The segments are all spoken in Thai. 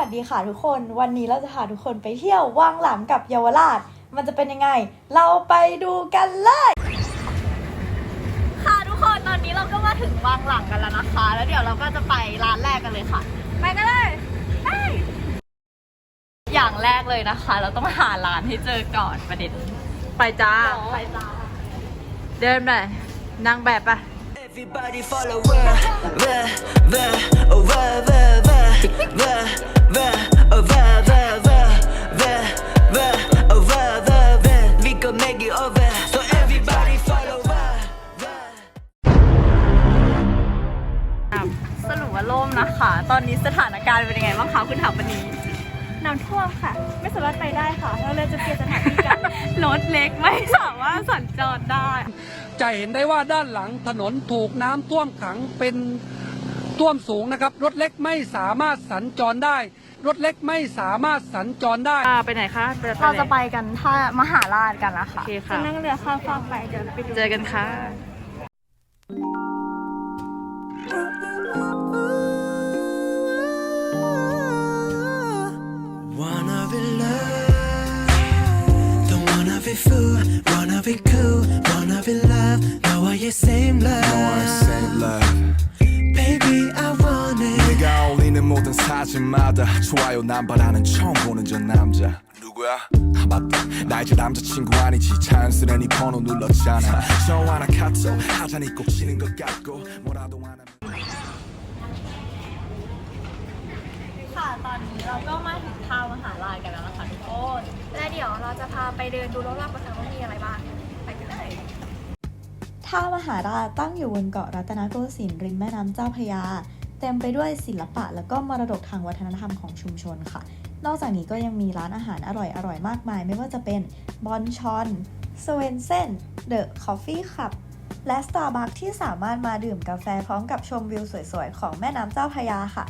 วัสดีค่ะทุกคน วันนี้เราจะพาทุกคนไปเที่ยววังหลังกับเยาวราช มันจะเป็นยังไง เราไปดูกันเลย ค่ะทุกคนตอนนี้เราก็มาถึงวังหลังกันแล้วนะคะ แล้วเดี๋ยวเราก็จะไปร้านแรกกันเลยค่ะ ไปกันเลยไปอย่างแรกเลยนะคะ เราต้องหาร้านให้เจอก่อนประเด็นไปจ้า ไปจ้าเดินไปนางแบบปะ Everybody follow where, where, นะคะตอนนี้สถานการณ์เป็นยังไงบ้างคะคุณถามวันนี้น้ำท่วมค่ะ ไม่สามารถไปได้ค่ะเราเลยจะเปลี่ยนสถานที่กันรถเล็กไม่สามารถสัญจรได้ จะเห็นได้ว่าด้านหลังถนนถูกน้ำท่วมขังเป็นท่วมสูงนะครับ รถเล็กไม่สามารถสัญจรได้ รถเล็กไม่สามารถสัญจรได้ อ่าไปไหนคะเราจะไปกันท่ามหาราชกันนะโอคะเคค่ะ นั่งเรือข้ามฟากไปเดี๋ยวเราไปดู เจอกันค่ะ Wanna be loved, don't wanna be fool, wanna be cool, wanna be loved. 너와의 same love, same love baby I want it. 내가 어울리는 모든 사진마다 좋아요 남발하는 처음 보는 저 남자 누구야? 아 맞다 나 이제 남자친구 아니지 자연스레 네 번호 눌렀잖아 전화나 카톡 하자니 꼭 치는 것 같고 뭐라도 안 하면 ค่ะ ตอนนี้เราก็มาถึง ท่ามหาราชกันแล้วนะคะทุกคนและเดี๋ยวเราจะพาไปเดินดูรอบๆกันว่ามีอะไรบ้างไปกันเลยท่ามหาราชตั้งอยู่บนเกาะรัตนโกสินทร์ริมแม่น้ำเจ้าพระยา เต็มไปด้วยศิลปะและก็มรดกทางวัฒนธรรมของชุมชนค่ะ นอกจากนี้ก็ยังมีร้านอาหารอร่อยๆ มากมาย ไม่ว่าจะเป็นบอนชอนสเวนเซนเดอะคอฟฟี่คับและสตาร์บัคที่สามารถมาดื่มกาแฟพร้อมกับชมวิวสวยๆ ของแม่น้ำเจ้าพระยาค่ะ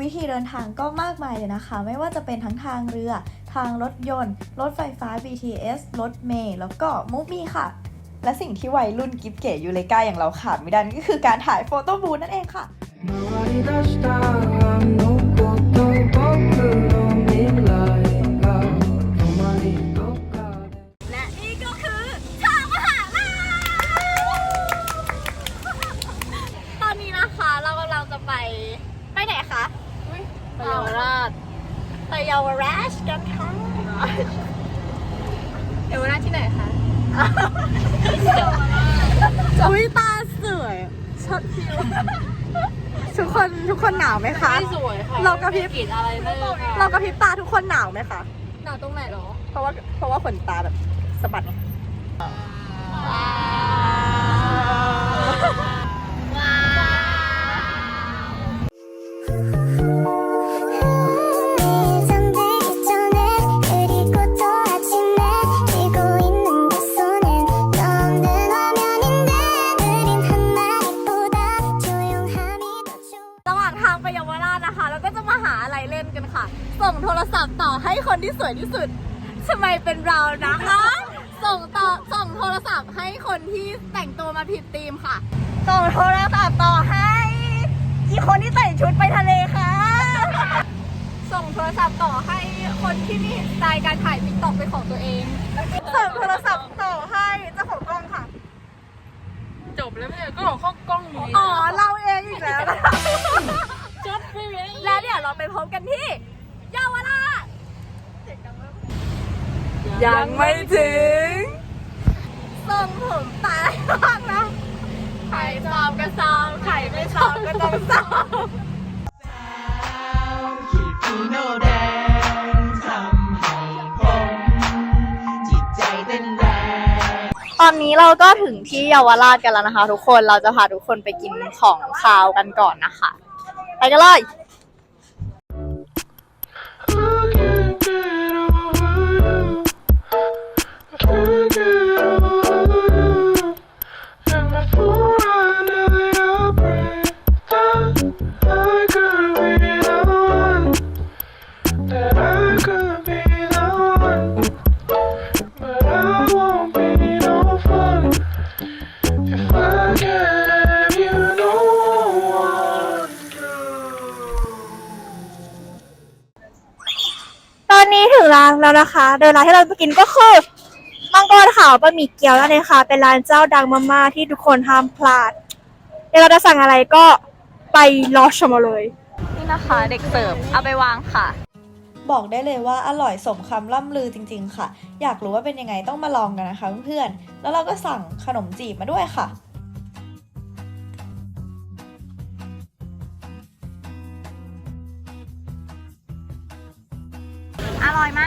วิธีเดินทางก็มากมายเลยนะคะ ไม่ว่าจะเป็นทั้งทางเรือ ทางรถยนต์ รถไฟฟ้า BTS รถเมล์แล้วก็มูฟมี่ค่ะ และสิ่งที่วัยรุ่นกิฟเก๋ยูเลกาอย่างเราขาดไม่ได้ก็คือการถ่ายโฟโต้บูธนั่นเองค่ะ เยาวราชกันค่ะเยาวราชที่ไหนคะอุ้ยตาสวยชดผิวทุกคนทุกคนหนาวไหมคะ ไม่สวยค่ะเรากระพริบกรีดอะไรเลยค่ะเรากระพริบตาทุกคนหนาวไหมคะ หนาวตรงไหนหรอ เพราะว่าเพราะว่าขนตาแบบสะบัดไง ว้ เล่นกันค่ะ ส่งโทรศัพท์ต่อให้คนที่สวยที่สุดทำไมเป็นเรานะคะส่งต่อส่งโทรศัพท์ให้คนที่แต่งตัวมาผิดธีมค่ะ ส่งโทรศัพท์ต่อให้อีคนที่แต่งชุดไปทะเลค่ะ ส่งโทรศัพท์ต่อให้คนที่มีสไตล์การถ่ายติ๊กต็อกเป็นของตัวเอง ส่งโทรศัพท์ต่อให้เจ้าของกล้องค่ะ จบแล้วไม่ใช่ก็หลอกเข้ากล้องอยู่อ๋อเราเองอีกแล้ว แล้วเดี๋ยวเราไปพบกันที่เยาวราชยังไม่ถึงส่งผมตายบ้างนะใครชอบก็ชอบใครไม่ชอบก็ต้องชอบ ตอนนี้เราก็ถึงที่เยาวราชกันแล้วนะคะ ทุกคน เราจะพาทุกคนไปกินของคาวกันก่อนนะคะ ไปกันเลย แล้วนะคะ โดยร้านที่เราไปกินก็คือมังกรขาวบะหมี่เกี๊ยวนั่นเองค่ะ เป็นร้านเจ้าดังมากๆที่ทุกคนห้ามพลาด เดี๋ยวเราจะสั่งอะไรก็ไปรอชมเอาเลย นี่นะคะเด็กเสิร์ฟเอาไปวางค่ะ บอกได้เลยว่าอร่อยสมคำล่ำลือจริง ๆ ค่ะ อยากรู้ว่าเป็นยังไงต้องมาลองกันนะคะเพื่อนๆ แล้วเราก็สั่งขนมจีบมาด้วยค่ะอร่อยไหม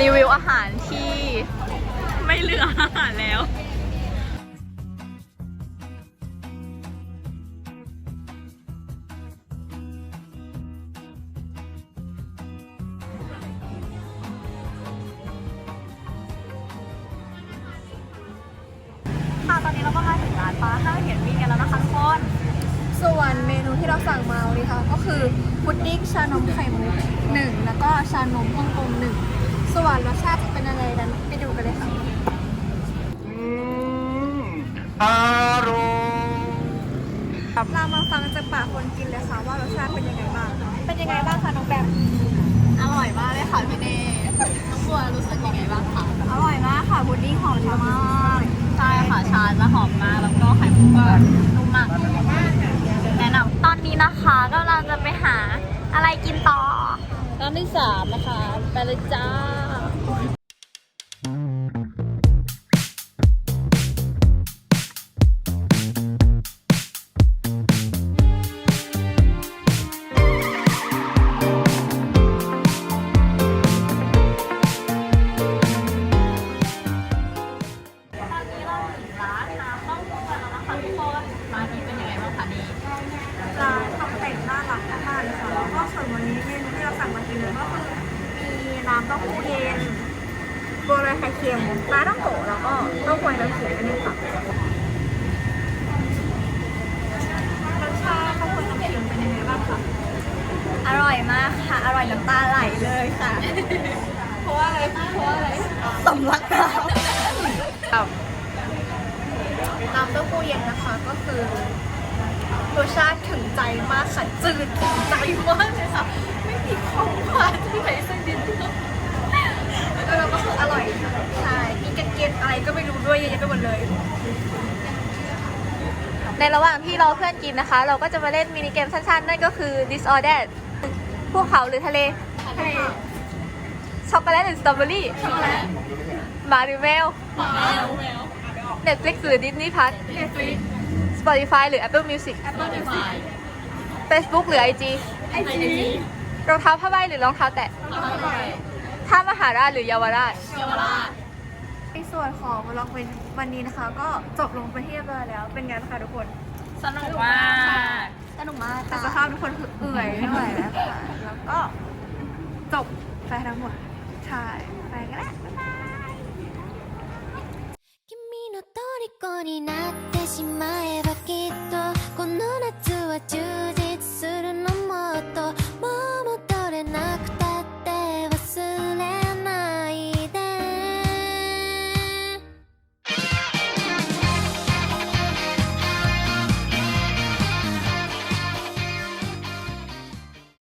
รีวิวอาหารที่ไม่เหลืออาหารแล้ว ค่ะตอนนี้เราก็มาถึงร้านปลาห้าเห็นมีกันแล้วนะคะทุกคน ส่วนเมนูที่เราสั่งมาวันนี้ค่ะก็คือพุดดิ้งชานมไข่มุกหนึ่งแล้วก็ชานมฮ่องกงหนึ่งส่วนรสชาติจะเป็นยังไงนั้นไปดูกันเลยค่ะเรามาฟังจากปากคนกินเลยค่ะว่ารสชาติเป็นยังไงบ้างเป็นยังไงบ้างคะน้องแบมอร่อยมากเลยค่ะพี่เนน้องบัวรู้สึกยังไงบ้างคะอร่อยมากค่ะพุดดิ้งหอมเยอะมากใช่ค่ะชาจะหอมมากแล้วก็ไข่มุกก็นุ่มมากแนะนำตอนนี้นะคะกำลังจะไปหาอะไรกินต่อร้านที่สามนะคะ ไปเลยจ้า บัวลอยไข่เค็มปลาต้องโกะแล้วก็เต้าหวยน้ำเขียวอันนี้ค่ะรสชาติเต้าหวยน้ำเค็มเป็นยังไงบ้างคะอร่อยมากค่ะ อร่อยน้ำตาไหลเลยค่ะ เพราะว่าอะไรเพราะว่าอะไรสำลักน้ำน้ำเต้าหู้เย็นนะคะก็คือรสชาติถึงใจมากค่ะจืดถึงใจมากเลยค่ะ ไม่มีความหวานที่ไหนสักนิดเดียวแล้วก็คื ออร่อยค่ะใช่มีกระเกล็ดอะไรก็ไม่รู้ด้วยเยอะแยะไปหมดเลย ในระหว่างที่รอเพื่อนกินนะคะ เราก็จะมาเล่นมินิเกมสั้นๆ นั่นก็คือ disordered พวกเขาหรือทะเล ทะเลช็อกโกแลตหรือสตรอเบอรี่หมาหรือแมว Netflix หรือ Disney Plus Spotify หรือ Apple Music Facebook หรือ IG รองเท้าผ้าใบหรือรองเท้าแตะท่า มหาราชหรือเยาวราช ในส่วนของวล็อกวันนี้นะคะ ก็จบลงไปที่เรียบร้อยแล้ว เป็นไงบ้างคะทุกคน สนุกมาก สนุกมาก แต่สภาพทุกคนคือเอื่อยไม่ไหวแล้วค่ะ แล้วก็จบไปทั้งหมด ใช่ ไปกันแล้ว 君の虜になってしまえばきっとこの夏は充実する